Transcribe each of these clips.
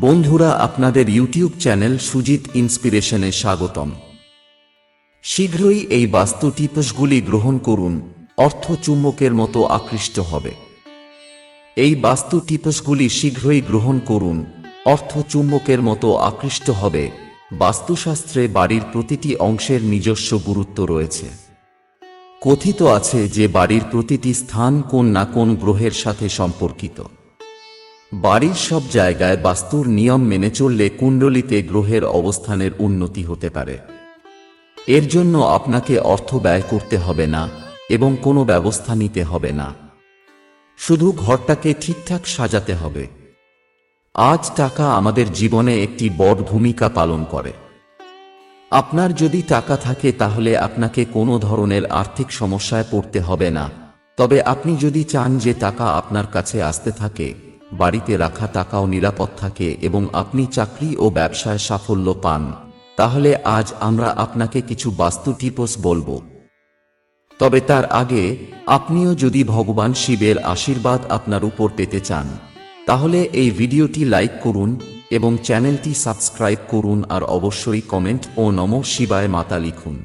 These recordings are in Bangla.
বন্ধুরা, আপনাদের ইউটিউব চ্যানেল সুজিত ইন্সপিরেশনে স্বাগতম। শীঘ্রই এই বাস্তু টিপসগুলি গ্রহণ করুন, অর্থ চুম্বকের মতো আকৃষ্ট হবে। এই বাস্তু টিপসগুলি শীঘ্রই গ্রহণ করুন, অর্থ চুম্বকের মতো আকৃষ্ট হবে। বাস্তুশাস্ত্রে বাড়ির প্রতিটি অংশের নিজস্ব গুরুত্ব রয়েছে। কথিত আছে যে বাড়ির প্রতিটি স্থান কোন না কোন গ্রহের সাথে সম্পর্কিত। বাড়ির সব জায়গায় বাস্তুর নিয়ম মেনে চললে কুণ্ডলিতে গ্রহের অবস্থানের উন্নতি হতে পারে। এর জন্য আপনাকে অর্থ ব্যয় করতে হবে না এবং কোনো ব্যবস্থা নিতে হবে না। শুধু ঘরটাকে ঠিকঠাক সাজাতে হবে। আজ টাকা আমাদের জীবনে একটি বড় ভূমিকা পালন করে। আপনার যদি টাকা থাকে তাহলে আপনাকে কোনো ধরনের আর্থিক সমস্যায় পড়তে হবে না। তবে আপনি যদি চান যে টাকা আপনার কাছে আসতে থাকে বাড়িতে রাখা টাকাও নিরাপদ থাকে এবং আপনি চাকরি ও ব্যবসায় সাফল্য পান। তাহলে আজ আমরা আপনাকে কিছু বাস্তু টিপস বলব। তবে তার আগে, আপনিও যদি ভগবান শিবের আশীর্বাদ আপনার উপর পেতে চান, তাহলে এই ভিডিওটি লাইক করুন এবং চ্যানেলটি সাবস্ক্রাইব করুন আর অবশ্যই কমেন্ট ও নম শিবায় মাতা লিখুন।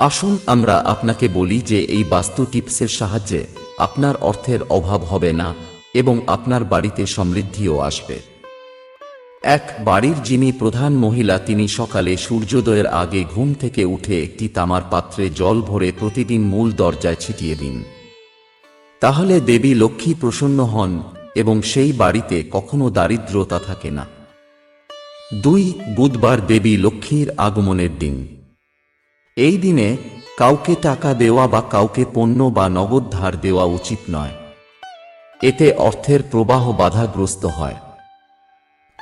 আসুন আমরা আপনাকে বলি যে এই বাস্তু টিপসের সাহায্যে আপনার অর্থের অভাব হবে না। এবং আপনার বাড়িতে সমৃদ্ধিও আসবে। এক বাড়ির যিনি প্রধান মহিলা, তিনি সকালে সূর্যোদয়ের আগে ঘুম থেকে উঠে একটি তামার পাত্রে জল ভরে প্রতিদিন মূল দরজায় ছিটিয়ে দিন। তাহলে দেবী লক্ষ্মী প্রসন্ন হন এবং সেই বাড়িতে কখনো দারিদ্রতা থাকে না। দুই, বুধবার দেবী লক্ষ্মীর আগমনের দিন। এই দিনে কাউকে টাকা দেওয়া বা কাউকে পণ্য বা নগদ ধার দেওয়া উচিত নয়। এতে অর্থের প্রবাহ বাধাগ্রস্ত হয়।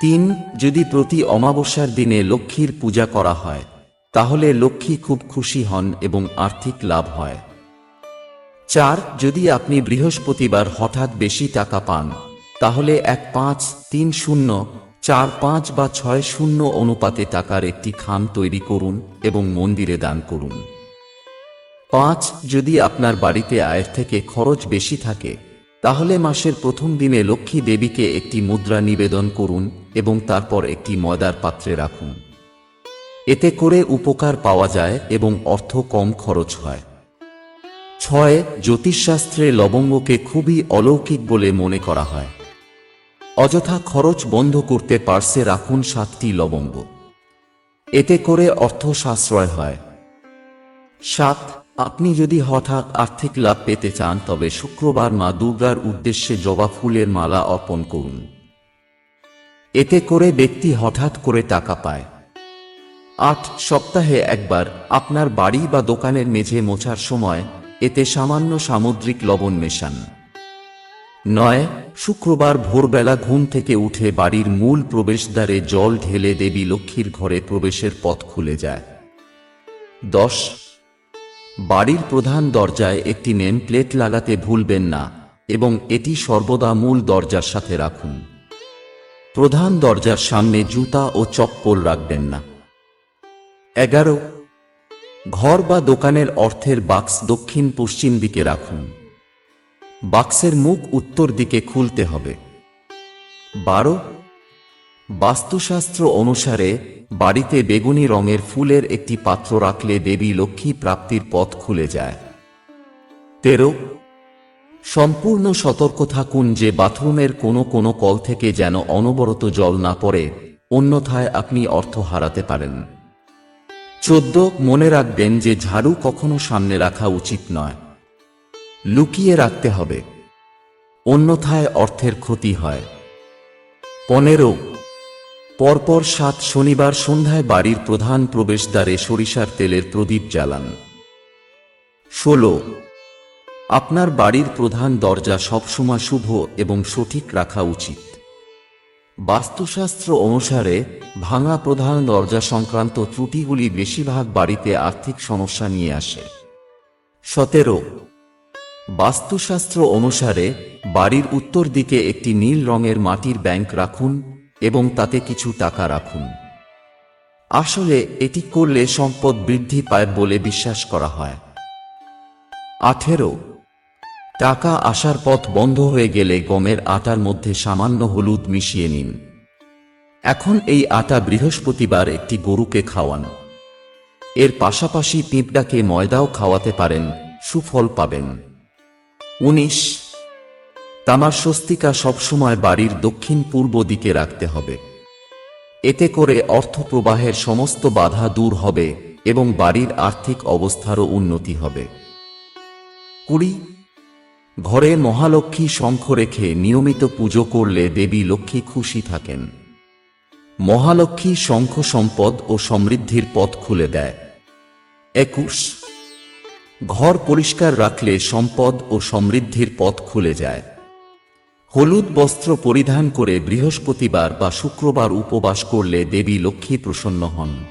তিন, যদি প্রতি অমাবস্যার দিনে লক্ষ্মীর পূজা করা হয়, তাহলে লক্ষ্মী খুব খুশি হন এবং আর্থিক লাভ হয়। চার, যদি আপনি বৃহস্পতিবার হঠাৎ বেশি টাকা পান, তাহলে এক পাঁচ, তিন শূন্য, চার পাঁচ বা ছয় শূন্য অনুপাতে টাকার একটি খাম তৈরি করুন এবং মন্দিরে দান করুন। পাঁচ, যদি আপনার বাড়িতে আয়ের থেকে খরচ বেশি থাকে তাহলে মাসের প্রথম দিনে লক্ষ্মী দেবীকে একটি মুদ্রা নিবেদন করুন এবং তারপর একটি ময়দার পাত্রে রাখুন। এতে করে উপকার পাওয়া যায় এবং অর্থ কম খরচ হয়। ছয়, জ্যোতিষশাস্ত্রে লবঙ্গকে খুবই অলৌকিক বলে মনে করা হয়। অযথা খরচ বন্ধ করতে পার্সে রাখুন সাতটি লবঙ্গ। এতে করে অর্থ সাশ্রয় হয়। সাত আপনি যদি হঠাৎ আর্থিক লাভ পেতে চান, তবে শুক্রবার মা দুর্গার উদ্দেশ্যে জবা ফুলের মালা অর্পণ করুন। এতে করে ব্যক্তি হঠাৎ করে টাকা পায়। আট সপ্তাহে একবার আপনার বাড়ি বা দোকানের মেঝে মোছার সময় এতে সামান্য সামুদ্রিক লবণ মেশান। নয়, শুক্রবার ভোরবেলা ঘুম থেকে উঠে বাড়ির মূল প্রবেশদ্বারে জল ঢেলে দেবী লক্ষ্মীর ঘরে প্রবেশের পথ খুলে যায়। দশ বাড়ির প্রধান দরজায় একটি নেম প্লেট লাগাতে ভুলবেন না এবং এটি সর্বদা মূল দরজার সাথে রাখুন। প্রধান দরজার সামনে জুতা ও চপ্পল রাখবেন না। এগারো, ঘর বা দোকানের অর্থের বাক্স দক্ষিণ পশ্চিম দিকে রাখুন। বাক্সের মুখ উত্তর দিকে খুলতে হবে। বারো, বাস্তুশাস্ত্র অনুসারে বাড়িতে বেগুনি রঙের ফুলের একটি পাত্র রাখলে দেবী লক্ষ্মী প্রাপ্তির পথ খুলে যায়। তেরো, সম্পূর্ণ সতর্ক থাকুন যে বাথরুমের কোনো কোনো কল থেকে যেন অনবরত জল না পড়ে, অন্যথায় আপনি অর্থ হারাতে পারেন। চোদ্দ, মনে রাখবেন যে ঝাড়ু কখনো সামনে রাখা উচিত নয়। লুকিয়ে রাখতে হবে। অন্যথায় অর্থের ক্ষতি হয়। পনেরো পরপর সাত শনিবার সন্ধ্যায় বাড়ির প্রধান প্রবেশদ্বারে সরিষার তেলের প্রদীপ জ্বালান। ষোলো। আপনার বাড়ির প্রধান দরজা সবসময় শুভ এবং সঠিক রাখা উচিত। বাস্তুশাস্ত্র অনুসারে, ভাঙা প্রধান দরজা সংক্রান্ত ত্রুটিগুলি বেশিরভাগ বাড়িতে আর্থিক সমস্যা নিয়ে আসে। সতেরো। বাস্তুশাস্ত্র অনুসারে, বাড়ির উত্তর দিকে একটি নীল রঙের মাটির ব্যাংক রাখুন এবং তাতে কিছু টাকা রাখুন। আসলে এটি করলে সম্পদ বৃদ্ধি পায় বলে বিশ্বাস করা হয়। আঠেরো। টাকা আসার পথ বন্ধ হয়ে গেলে গমের আটার মধ্যে সামান্য হলুদ মিশিয়ে নিন। এখন এই আটা বৃহস্পতিবার একটি গরুকে খাওয়ান। এর পাশাপাশি পিঁপড়াকে ময়দাও খাওয়াতে পারেন, সুফল পাবেন। উনিশ। তামার স্বস্তিকা সবসময় বাড়ির দক্ষিণ পূর্ব দিকে রাখতে হবে। এতে করে অর্থ প্রবাহের সমস্ত বাধা দূর হবে এবং বাড়ির আর্থিক অবস্থারও উন্নতি হবে। কুড়ি, ঘরে মহালক্ষ্মী শঙ্খ রেখে নিয়মিত পুজো করলে দেবী লক্ষ্মী খুশি থাকেন। মহালক্ষ্মী শঙ্খ সম্পদ ও সমৃদ্ধির পথ খুলে দেয়। একুশ, ঘর পরিষ্কার রাখলে সম্পদ ও সমৃদ্ধির পথ খুলে যায়। হলুদ বস্ত্র পরিধান করে বৃহস্পতিবার বা শুক্রবার উপবাস করলে দেবী লক্ষ্মী প্রসন্ন হন।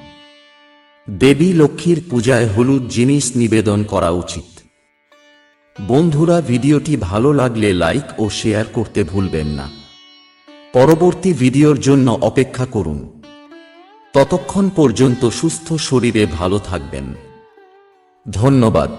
দেবী লক্ষ্মীর পূজায় হলুদ জিনিস নিবেদন করা উচিত। বন্ধুরা, ভিডিওটি ভালো লাগলে লাইক ও শেয়ার করতে ভুলবেন না। পরবর্তী ভিডিওর জন্য অপেক্ষা করুন। ততক্ষণ পর্যন্ত সুস্থ শরীরে ভালো থাকবেন। ধন্যবাদ।